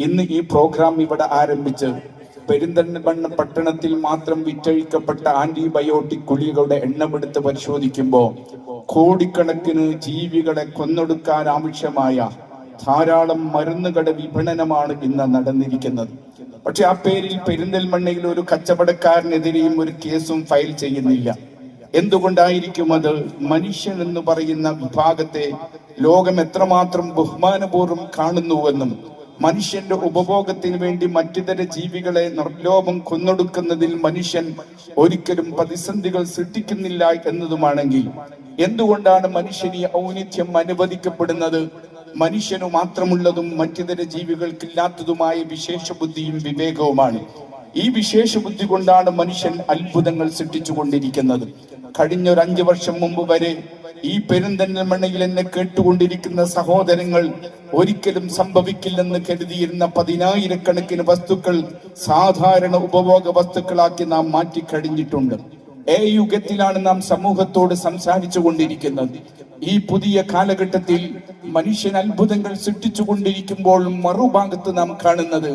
ഇന്ന് ഈ പ്രോഗ്രാം ഇവിടെ ആരംഭിച്ച് പെരിന്തൽമണ്ണ പട്ടണത്തിൽ മാത്രം വിറ്റഴിക്കപ്പെട്ട ആന്റിബയോട്ടിക് ഗുളികകളുടെ എണ്ണമെടുത്ത് പരിശോധിക്കുമ്പോൾ കോടിക്കണക്കിന് ജീവികളെ കൊന്നൊടുക്കാൻ ആവശ്യമായ ധാരാളം മരുന്നുകളുടെ വിപണനമാണ് ഇന്ന് നടന്നിരിക്കുന്നത്. പക്ഷെ ആ പേരിൽ പെരിന്തൽമണ്ണയിൽ ഒരു കച്ചവടക്കാരനെതിരെയും ഒരു കേസും ഫയൽ ചെയ്യുന്നില്ല. എന്തുകൊണ്ടായിരിക്കും അത്? മനുഷ്യൻ എന്ന് പറയുന്ന വിഭാഗത്തെ ലോകം എത്രമാത്രം ബഹുമാനപൂർവം കാണുന്നുവെന്നും മനുഷ്യന്റെ ഉപഭോഗത്തിന് വേണ്ടി മറ്റിതര ജീവികളെ നിർലോഭം കൊന്നൊടുക്കുന്നതിൽ മനുഷ്യൻ ഒരിക്കലും പ്രതിസന്ധികൾ സൃഷ്ടിക്കുന്നില്ല എന്നതുമാണെങ്കിൽ എന്തുകൊണ്ടാണ് മനുഷ്യൻ ഈ ഔന്നിത്യം അനുവദിക്കപ്പെടുന്നത്? മനുഷ്യനു മാത്രമുള്ളതും മറ്റിതര ജീവികൾക്കില്ലാത്തതുമായ വിശേഷ ബുദ്ധിയും വിവേകവുമാണ്. ഈ വിശേഷ ബുദ്ധി കൊണ്ടാണ് മനുഷ്യൻ അത്ഭുതങ്ങൾ സൃഷ്ടിച്ചുകൊണ്ടിരിക്കുന്നത്. കഴിഞ്ഞ ഒരു അഞ്ചു വർഷം മുമ്പ് വരെ ഈ പെരുന്തന്മണ്ണയിൽ എന്നെ കേട്ടുകൊണ്ടിരിക്കുന്ന സഹോദരങ്ങൾ ഒരിക്കലും സംഭവിക്കില്ലെന്ന് കരുതിയിരുന്ന പതിനായിരക്കണക്കിന് വസ്തുക്കൾ സാധാരണ ഉപഭോഗ വസ്തുക്കളാക്കി നാം മാറ്റിക്കഴിഞ്ഞിട്ടുണ്ട്. ഏ യുഗത്തിലാണ് നാം സമൂഹത്തോട് സംസാരിച്ചു കൊണ്ടിരിക്കുന്നത് ഈ പുതിയ കാലഘട്ടത്തിൽ മനുഷ്യൻ അത്ഭുതങ്ങൾ സൃഷ്ടിച്ചു സൃഷ്ടിച്ചുകൊണ്ടിരിക്കുമ്പോൾ മറുഭാഗത്ത് നാം കാണുന്നത്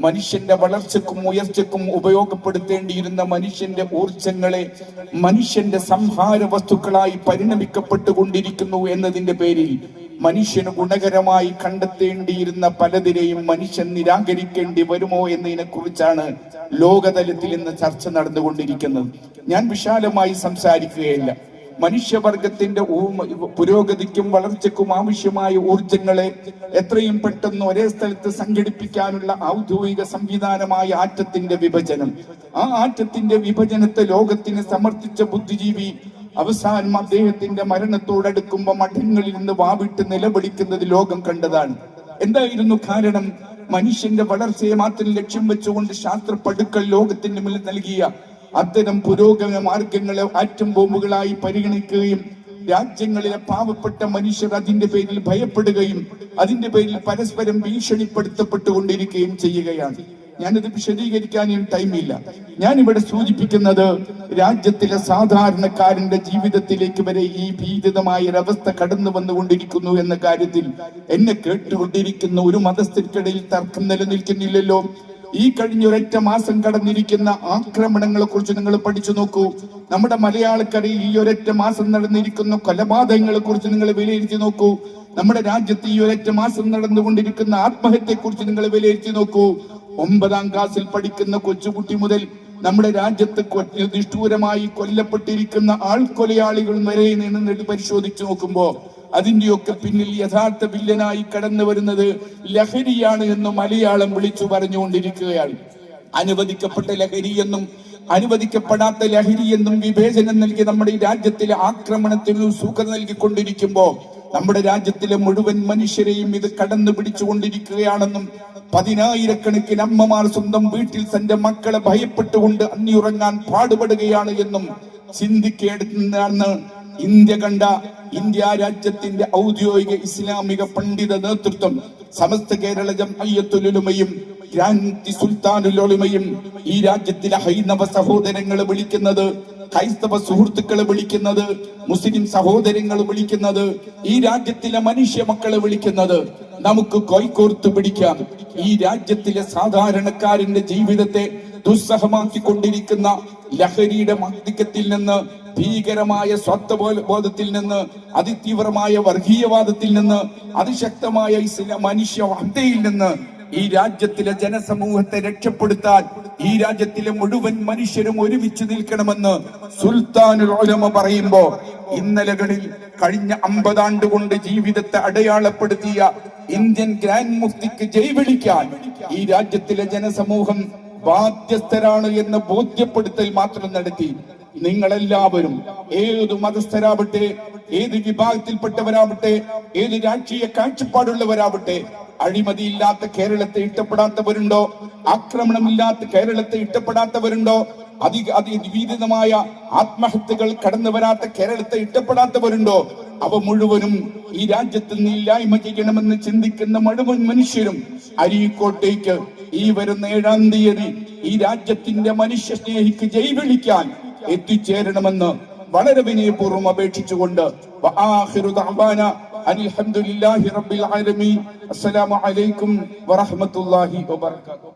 മനുഷ്യന്റെ വളർച്ചക്കും ഉയർച്ചക്കും ഉപയോഗപ്പെടുത്തേണ്ടിയിരുന്ന മനുഷ്യന്റെ ഊർജങ്ങളെ മനുഷ്യന്റെ സംഹാര വസ്തുക്കളായി പരിണമിക്കപ്പെട്ടുകൊണ്ടിരിക്കുന്നു എന്നതിന്റെ പേരിൽ മനുഷ്യന് ഗുണകരമായി കണ്ടെത്തേണ്ടിയിരുന്ന പലതിനെയും മനുഷ്യൻ നിരാകരിക്കേണ്ടി വരുമോ എന്നതിനെ കുറിച്ചാണ് ലോകതലത്തിൽ ഇന്ന് ചർച്ച നടന്നുകൊണ്ടിരിക്കുന്നത്. ഞാൻ വിശാലമായി സംസാരിക്കുകയില്ല. മനുഷ്യവർഗത്തിന്റെ പുരോഗതിക്കും വളർച്ചയ്ക്കും ആവശ്യമായ ഊർജങ്ങളെ എത്രയും പെട്ടെന്ന് ഒരേ സ്ഥലത്ത് സംഘടിപ്പിക്കാനുള്ള ഔദ്യോഗിക സംവിധാനമായ ആറ്റത്തിന്റെ വിഭജനം. ആ ആറ്റത്തിന്റെ വിഭജനത്തെ ലോകത്തിന് സമർത്ഥിച്ച ബുദ്ധിജീവി അവസാനം അദ്ദേഹത്തിന്റെ മരണത്തോടടുക്കുമ്പോ മഠങ്ങളിൽ നിന്ന് വാവിട്ട് നിലവിളിക്കുന്നത് ലോകം കണ്ടതാണ്. എന്തായിരുന്നു കാരണം? മനുഷ്യന്റെ വളർച്ചയെ മാത്രം ലക്ഷ്യം വെച്ചുകൊണ്ട് ശാസ്ത്ര പടുക്കൾ ലോകത്തിന്റെ മുന്നിൽ നൽകിയ അത്തരം പുരോഗമന മാർഗങ്ങളെ ആറ്റം ബോംബുകളായി പരിഗണിക്കുകയും രാജ്യങ്ങളിലെ പാവപ്പെട്ട മനുഷ്യർ അതിന്റെ പേരിൽ ഭയപ്പെടുകയും അതിന്റെ പേരിൽ പരസ്പരം ഭീഷണിപ്പെടുത്തപ്പെട്ടുകൊണ്ടിരിക്കുകയും ചെയ്യുകയാണ്. ഞാനിത് വിശദീകരിക്കാനും ടൈമില്ല. ഞാൻ ഇവിടെ സൂചിപ്പിക്കുന്നത് രാജ്യത്തിലെ സാധാരണക്കാരന്റെ ജീവിതത്തിലേക്ക് വരെ ഈ ഭീതിതമായ ഒരവസ്ഥ കടന്നു വന്നുകൊണ്ടിരിക്കുന്നു എന്ന കാര്യത്തിൽ എന്നെ കേട്ടുകൊണ്ടിരിക്കുന്ന ഒരു മതസ്ഥർക്കിടയിൽ തർക്കം നിലനിൽക്കുന്നില്ലല്ലോ. ഈ കഴിഞ്ഞ ഒരൊറ്റ മാസം കടന്നിരിക്കുന്ന ആക്രമണങ്ങളെ കുറിച്ച് നിങ്ങൾ പഠിച്ചു നോക്കൂ. നമ്മുടെ മലയാളക്കരയിൽ ഈ ഒരൊറ്റ മാസം നടന്നിരിക്കുന്ന കൊലപാതകങ്ങളെ കുറിച്ച് നിങ്ങൾ വിലയിരുത്തി നോക്കൂ. നമ്മുടെ രാജ്യത്ത് ഈ ഒരൊറ്റ മാസം നടന്നുകൊണ്ടിരിക്കുന്ന ആത്മഹത്യയെ കുറിച്ച് നിങ്ങൾ വിലയിരുത്തി നോക്കൂ. ഒമ്പതാം ക്ലാസ്സിൽ പഠിക്കുന്ന കൊച്ചുകുട്ടി മുതൽ നമ്മുടെ രാജ്യത്ത് നിഷ്ഠൂരമായി കൊല്ലപ്പെട്ടിരിക്കുന്ന ആൾ ആൾക്കൊലയാളികൾ വരെ നിന്ന് പരിശോധിച്ചു നോക്കുമ്പോ അതിന്റെയൊക്കെ പിന്നിൽ യഥാർത്ഥ വില്ലനായി കടന്നു വരുന്നത് ലഹരിയാണ് എന്ന് മലയാളം വിളിച്ചു പറഞ്ഞുകൊണ്ടിരിക്കുകയാണ്. അനുവദിക്കപ്പെട്ട ലഹരി എന്നും അനുവദിക്കപ്പെടാത്ത ലഹരി എന്നും വിവേചനം നൽകി നമ്മുടെ ഈ രാജ്യത്തിലെ ആക്രമണത്തിന് സൂക്കം നൽകിക്കൊണ്ടിരിക്കുമ്പോ നമ്മുടെ രാജ്യത്തിലെ മുഴുവൻ മനുഷ്യരെയും ഇത് കടന്നു പിടിച്ചുകൊണ്ടിരിക്കുകയാണെന്നും പതിനായിരക്കണക്കിന് അമ്മമാർ സ്വന്തം വീട്ടിൽ തന്റെ മക്കളെ ഭയപ്പെട്ടുകൊണ്ട് അന്നിയുറങ്ങാൻ പാടുപെടുകയാണ് എന്നും ചിന്തിക്കേണ്ടുന്നതാണ് ഇന്ത്യ കണ്ട ഇന്ത്യ രാജ്യത്തിന്റെ ഔദ്യോഗിക ഇസ്ലാമിക പണ്ഡിത നേതൃത്വം സമസ്ത കേരള ജംഅയ്യത്തുലുമയും ഗ്രാൻഡ് സുൽത്താനുലൊളിമയും ഈ രാജ്യത്തിലെ ഹൈന്ദവ സഹോദരങ്ങളെ വിളിക്കുന്നത് ക്രൈസ്തവ സുഹൃത്തുക്കളെ വിളിക്കുന്നത് മുസ്ലിം സഹോദരങ്ങൾ വിളിക്കുന്നത് ഈ രാജ്യത്തിലെ മനുഷ്യ മക്കളെ വിളിക്കുന്നത് നമുക്ക് കൈകോർത്ത് പിടിക്കാം. ഈ രാജ്യത്തിലെ സാധാരണക്കാരന്റെ ജീവിതത്തെ ദുസ്സഹമാക്കിക്കൊണ്ടിരിക്കുന്ന ലഹരിയുടെ മർദ്ദിക്കത്തിൽ നിന്ന് ഭീകരമായ സ്വത്വബോധത്തിൽ നിന്ന് അതിതീവ്രമായ വർഗീയവാദത്തിൽ നിന്ന് അതിശക്തമായ ഇസ്ലാം മനുഷ്യ ഹത്യയിൽ നിന്ന് ഈ രാജ്യത്തിലെ ജനസമൂഹത്തെ രക്ഷപ്പെടുത്താൻ ഈ രാജ്യത്തിലെ മുഴുവൻ മനുഷ്യരും ഒരുമിച്ച് നിൽക്കണമെന്ന് സുൽത്താനുൽ ഉലമ പറയുമ്പോ ഇന്നലകളിൽ കഴിഞ്ഞ അമ്പതാണ്ട് കൊണ്ട് ജീവിതത്തെ അടയാളപ്പെടുത്തിയ ഇന്ത്യൻ ഗ്രാൻഡ് മുഫ്തിക്ക് ജയ് വിളിക്കാൻ ഈ രാജ്യത്തിലെ ജനസമൂഹം ബാധ്യസ്ഥരാണ് എന്ന് ബോധ്യപ്പെടുത്തൽ മാത്രം നടത്തി നിങ്ങളെല്ലാവരും ഏത് മതസ്ഥരാവട്ടെ ഏത് വിഭാഗത്തിൽപ്പെട്ടവരാവട്ടെ ഏത് രാഷ്ട്രീയ കാഴ്ചപ്പാടുള്ളവരാവട്ടെ അഴിമതിയില്ലാത്ത കേരളത്തെ ഇഷ്ടപ്പെടാത്തവരുണ്ടോ ആക്രമണമില്ലാത്ത കേരളത്തെ ഇഷ്ടപ്പെടാത്തവരുണ്ടോ അതി അതിവിധമായ ആത്മഹത്യകൾ കടന്നു വരാത്ത കേരളത്തെ ഇഷ്ടപ്പെടാത്തവരുണ്ടോ അവ മുഴുവനും ഈ രാജ്യത്ത് നിന്ന് ഇല്ലായ്മ ചെയ്യണമെന്ന് ചിന്തിക്കുന്ന മുഴുവൻ മനുഷ്യരും അരീക്കോട്ടേക്ക് ഈ വരുന്ന ഏഴാം തീയതി ഈ രാജ്യത്തിന്റെ മനുഷ്യ സ്നേഹിക്ക് ജൈവിളിക്കാൻ വിളിക്കാൻ എത്തിച്ചേരണമെന്ന് വളരെ വിനയപൂർവം അപേക്ഷിച്ചുകൊണ്ട് അൽഹംദുലില്ലാഹി റബ്ബിൽ ആലമീൻ. അസ്സലാമു അലൈക്കും വറഹ്മത്തുള്ളാഹി വബറകാതുഹു.